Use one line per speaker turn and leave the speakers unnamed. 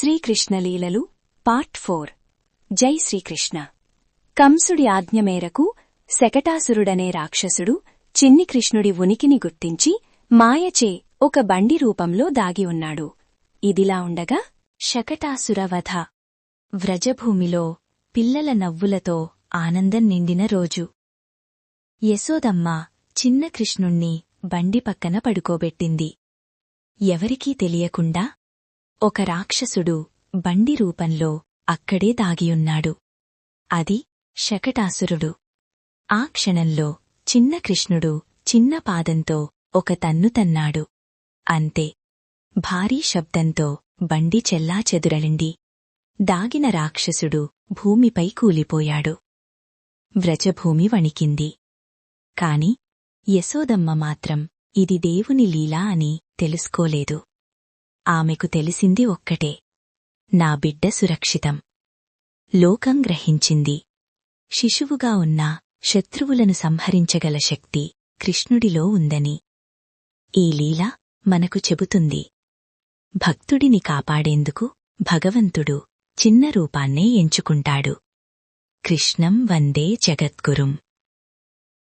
Sri Krishna Leelalu part four. జై శ్రీకృష్ణ. కంసుడి ఆజ్ఞ మేరకు శకటాసురుడనే రాక్షసుడు చిన్ని కృష్ణుడి ఉనికిని గుర్తించి మాయచే ఒక బండి రూపంలో దాగి ఉన్నాడు. ఇదిలా ఉండగా శకటాసురవధ. వ్రజభూమిలో పిల్లల నవ్వులతో ఆనందం నిండిన రోజు. యశోదమ్మ చిన్న కృష్ణుణ్ణి బండి పక్కన పడుకోబెట్టింది. ఎవరికీ తెలియకుండా ఒక రాక్షసుడు బండి రూపంలో అక్కడే దాగియున్నాడు. అది శకటాసురుడు. ఆ క్షణంలో చిన్న కృష్ణుడు చిన్న పాదంతో ఒక తన్ను తన్నాడు. అంతే. భారీ శబ్దంతో బండి చెల్లాచెదురలిండి దాగిన రాక్షసుడు భూమిపై కూలిపోయాడు. వ్రజభూమి వణికింది. కాని యశోదమ్మ మాత్రం ఇది దేవుని లీలా అని తెలుసుకోలేదు. ఆమెకు తెలిసింది ఒక్కటే. నా బిడ్డ సురక్షితం. లోకం గ్రహించింది. శిశువుగా ఉన్న శత్రువులను సంహరించగల శక్తి కృష్ణుడిలో ఉందని. ఈ లీల మనకు చెబుతుంది. భక్తుడిని కాపాడేందుకు భగవంతుడు చిన్న రూపాన్నే ఎంచుకుంటాడు. కృష్ణం వందే జగద్గురుం.